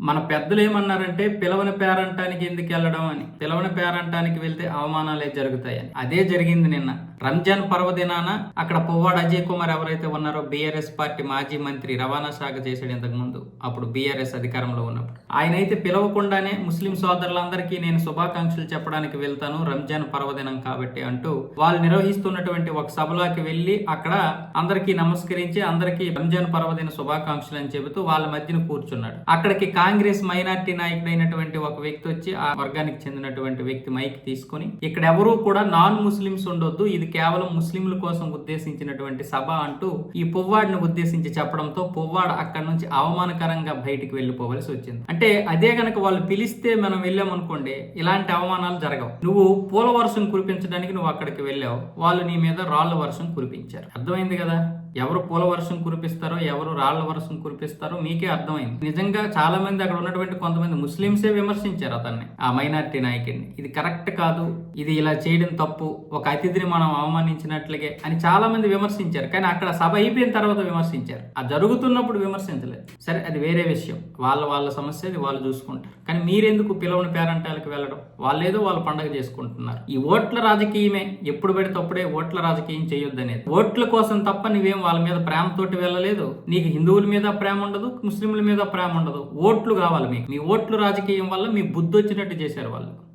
మన పెద్దలు ఏమన్నారంటే పిలవని పేరంటానికి ఎందుకు వెళ్ళడం అని. పిలవని పేరంటానికి వెళ్తే అవమానాలే జరుగుతాయని. అదే జరిగింది నిన్న. రంజాన్ పర్వదినాన అక్కడ పువ్వాడ అజయ్ కుమార్ ఎవరైతే ఉన్నారో బీఆర్ఎస్ పార్టీ మాజీ మంత్రి రవాణా శాఖ చేశాడు ఇంతకు ముందు అప్పుడు బీఆర్ఎస్ అధికారంలో ఉన్నప్పుడు. ఆయన అయితే పిలవకుండానే ముస్లిం సోదరులందరికీ నేను శుభాకాంక్షలు చెప్పడానికి వెళ్తాను రంజాన్ పర్వదినం కాబట్టి అంటూ వాళ్ళు నిర్వహిస్తున్నటువంటి ఒక సభలోకి వెళ్ళి అక్కడ అందరికీ నమస్కరించి అందరికీ రంజాన్ పర్వదిన శుభాకాంక్షలు అని చెబుతూ వాళ్ళ మధ్యన కూర్చున్నాడు. అక్కడికి కాంగ్రెస్ మైనార్టీ నాయకుడైనటువంటి ఒక వ్యక్తి వచ్చి ఆ వర్గానికి చెందినటువంటి వ్యక్తి మైక్ తీసుకొని ఇక్కడ ఎవరూ కూడా నాన్ ముస్లిమ్స్ ఉండొద్దు ఇది కేవలం ముస్లింల కోసం ఉద్దేశించినటువంటి సభ అంటూ ఈ పువ్వాడిని ఉద్దేశించి చెప్పడంతో పువ్వాడు అక్కడి నుంచి అవమానకరంగా బయటికి వెళ్ళిపోవలసి వచ్చింది. అంటే అదే గనక వాళ్ళు పిలిస్తే మనం వెళ్ళామనుకోండి ఇలాంటి అవమానాలు జరగవు. నువ్వు పూల వర్షం కురిపించడానికి నువ్వు అక్కడికి వెళ్ళావు వాళ్ళు నీ మీద రాళ్ళ వర్షం కురిపించారు. అర్థమైంది కదా? ఎవరు పూల వర్షం కురిపిస్తారో ఎవరు రాళ్ళ వర్షం కురిపిస్తారో మీకే అర్థమైంది. నిజంగా చాలా మంది అక్కడ ఉన్నటువంటి కొంతమంది ముస్లింసే విమర్శించారు అతన్ని ఆ మైనార్టీ నాయకుడిని. ఇది కరెక్ట్ కాదు ఇది ఇలా చేయడం తప్పు ఒక అతిథిని మనం అవమానించినట్లుగే అని చాలా మంది విమర్శించారు. కానీ అక్కడ సభ అయిపోయిన తర్వాత విమర్శించారు. ఆ జరుగుతున్నప్పుడు విమర్శించలేదు. సరే అది వేరే విషయం. వాళ్ళ వాళ్ళ సమస్య అది వాళ్ళు చూసుకుంటారు. కానీ మీరెందుకు పిలవని పేరంటాలకు వెళ్ళడం? వాళ్ళేదో వాళ్ళ పండగ చేసుకుంటున్నారు. ఈ ఓట్ల రాజకీయమే. ఎప్పుడు పెడితే అప్పుడే ఓట్ల రాజకీయం చేయొద్దనేది. ఓట్ల కోసం తప్ప నువ్వేం వాళ్ళ మీద ప్రేమతోటి వెళ్ళలేదు. నీకు హిందువుల మీద ప్రేమ ఉండదు ముస్లింల మీద ప్రేమ ఉండదు. ఓట్లు కావాలి మీకు. మీ ఓట్లు రాజకీయం వల్ల మీ బుద్ధి వచ్చినట్టు చేశారు వాళ్ళు.